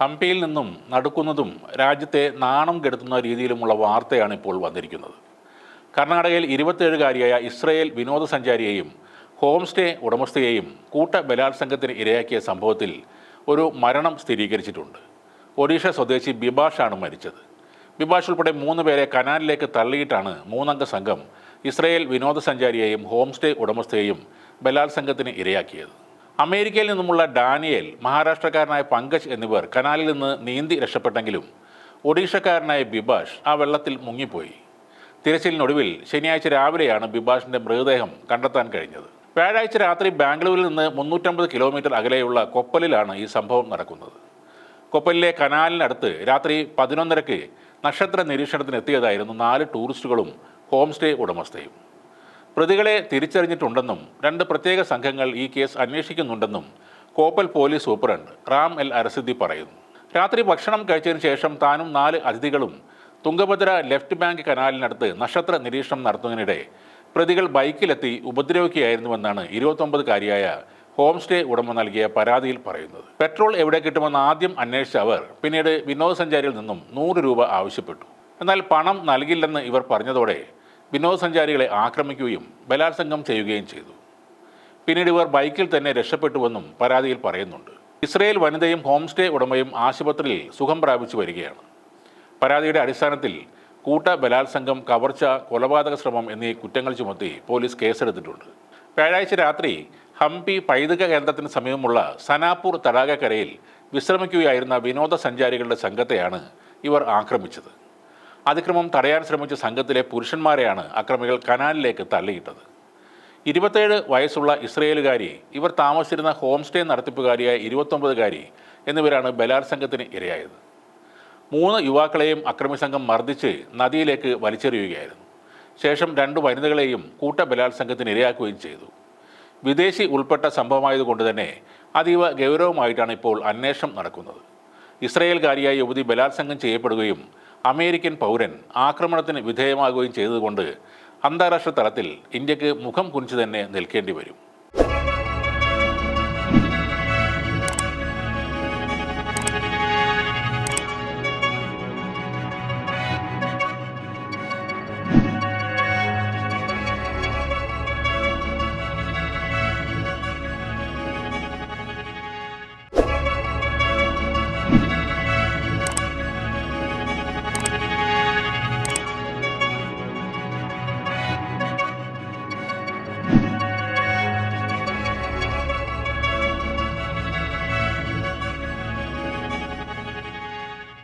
ഹംപിയിൽ നിന്നും നടക്കുന്നതും രാജ്യത്തെ നാണം കെടുത്തുന്ന രീതിയിലുമുള്ള വാർത്തയാണ് ഇപ്പോൾ വന്നിരിക്കുന്നത്. കർണാടകയിൽ ഇരുപത്തേഴുകാരിയായ ഇസ്രയേൽ വിനോദസഞ്ചാരിയെയും ഹോം സ്റ്റേ ഉടമസ്ഥയെയും കൂട്ട ബലാത്സംഗത്തിന് ഇരയാക്കിയ സംഭവത്തിൽ ഒരു മരണം സ്ഥിരീകരിച്ചിട്ടുണ്ട്. ഒഡീഷ സ്വദേശി ബിബാഷാണ് മരിച്ചത്. ബിബാഷ് ഉൾപ്പെടെ മൂന്ന് പേരെ കനാലിലേക്ക് തള്ളിയിട്ടാണ് മൂന്നംഗ സംഘം ഇസ്രയേൽ വിനോദസഞ്ചാരിയെയും ഹോം സ്റ്റേ ഉടമസ്ഥയെയും ബലാത്സംഗത്തിന് ഇരയാക്കിയത്. അമേരിക്കയിൽ നിന്നുമുള്ള ഡാനിയേൽ മഹാരാഷ്ട്രക്കാരനായ പങ്കജ് എന്നിവർ കനാലിൽ നിന്ന് നീന്തി രക്ഷപ്പെട്ടെങ്കിലും ഒഡീഷക്കാരനായ ബിബാഷ് ആ വെള്ളത്തിൽ മുങ്ങിപ്പോയി. തിരച്ചിലിനൊടുവിൽ ശനിയാഴ്ച രാവിലെയാണ് ബിബാഷിന്റെ മൃതദേഹം കണ്ടെത്താൻ കഴിഞ്ഞത്. വ്യാഴാഴ്ച രാത്രി ബാംഗ്ലൂരിൽ നിന്ന് മുന്നൂറ്റമ്പത് കിലോമീറ്റർ അകലെയുള്ള കൊപ്പലിലാണ് ഈ സംഭവം നടക്കുന്നത്. കൊപ്പലിലെ കനാലിനടുത്ത് രാത്രി പതിനൊന്നരയ്ക്ക് നക്ഷത്ര നിരീക്ഷണത്തിനെത്തിയതായിരുന്നു നാല് ടൂറിസ്റ്റുകളും ഹോം സ്റ്റേ ഉടമസ്ഥയും. പ്രതികളെ തിരിച്ചറിഞ്ഞിട്ടുണ്ടെന്നും രണ്ട് പ്രത്യേക സംഘങ്ങൾ ഈ case അന്വേഷിക്കുന്നുണ്ടെന്നും Koppal police superintendent Ram L Arasiddhi പറയുന്നു. രാത്രി ഭക്ഷണം കഴിച്ചതിന് ശേഷം താനും നാല് അതിഥികളും തുംഗഭദ്ര ലെഫ്റ്റ് ബാങ്ക് കനാലിനടുത്ത് നക്ഷത്ര നിരീക്ഷണം നടത്തുന്നതിനിടെ പ്രതികൾ ബൈക്കിലെത്തി ഉപദ്രവിക്കുകയായിരുന്നുവെന്നാണ് ഇരുപത്തൊമ്പതുകാരിയായ ഹോം സ്റ്റേ ഉടമ നൽകിയ പരാതിയിൽ പറയുന്നത്. പെട്രോൾ എവിടെ കിട്ടുമെന്ന് ആദ്യം അന്വേഷിച്ച അവർ പിന്നീട് വിനോദസഞ്ചാരിയിൽ നിന്നും നൂറ് രൂപ ആവശ്യപ്പെട്ടു. എന്നാൽ പണം നൽകില്ലെന്ന് ഇവർ പറഞ്ഞതോടെ വിനോദസഞ്ചാരികളെ ആക്രമിക്കുകയും ബലാത്സംഗം ചെയ്യുകയും ചെയ്തു. പിന്നീട് ഇവർ ബൈക്കിൽ തന്നെ രക്ഷപ്പെട്ടുവെന്നും പരാതിയിൽ പറയുന്നുണ്ട്. ഇസ്രയേൽ വനിതയും ഹോം സ്റ്റേ ഉടമയും ആശുപത്രിയിൽ സുഖം പ്രാപിച്ചു വരികയാണ്. പരാതിയുടെ അടിസ്ഥാനത്തിൽ കൂട്ട ബലാത്സംഗം കവർച്ച കൊലപാതക ശ്രമം എന്നീ കുറ്റങ്ങൾ ചുമത്തി പോലീസ് കേസെടുത്തിട്ടുണ്ട്. വ്യാഴാഴ്ച രാത്രി ഹംപി പൈതൃക കേന്ദ്രത്തിന് സമീപമുള്ള സനാപൂർ തടാകക്കരയിൽ വിശ്രമിക്കുകയായിരുന്ന വിനോദസഞ്ചാരികളുടെ സംഘത്തെയാണ് ഇവർ ആക്രമിച്ചത്. അതിക്രമം തടയാൻ ശ്രമിച്ച സംഘത്തിലെ പുരുഷന്മാരെയാണ് അക്രമികൾ കനാലിലേക്ക് തള്ളിയിട്ടത്. ഇരുപത്തേഴ് വയസ്സുള്ള ഇസ്രയേലുകാരി ഇവർ താമസിച്ചിരുന്ന ഹോം സ്റ്റേ നടത്തിപ്പുകാരിയായ ഇരുപത്തൊമ്പതുകാരി എന്നിവരാണ് ബലാത്സംഗത്തിന് ഇരയായത്. മൂന്ന് യുവാക്കളെയും അക്രമി സംഘം മർദ്ദിച്ച് നദിയിലേക്ക് വലിച്ചെറിയുകയായിരുന്നു. ശേഷം രണ്ട് വനിതകളെയും കൂട്ട ബലാത്സംഗത്തിന് ഇരയാക്കുകയും ചെയ്തു. വിദേശി ഉൾപ്പെട്ട സംഭവമായതുകൊണ്ട് തന്നെ അതീവ ഗൗരവമായിട്ടാണ് ഇപ്പോൾ അന്വേഷണം നടക്കുന്നത്. ഇസ്രയേൽകാരിയായ യുവതി ബലാത്സംഗം ചെയ്യപ്പെടുകയും അമേരിക്കൻ പൗരൻ ആക്രമണത്തിന് വിധേയമാകുകയും ചെയ്തതുകൊണ്ട് അന്താരാഷ്ട്ര തലത്തിൽ ഇന്ത്യയ്ക്ക് മുഖം കുനിച്ചു തന്നെ നിൽക്കേണ്ടി വരും.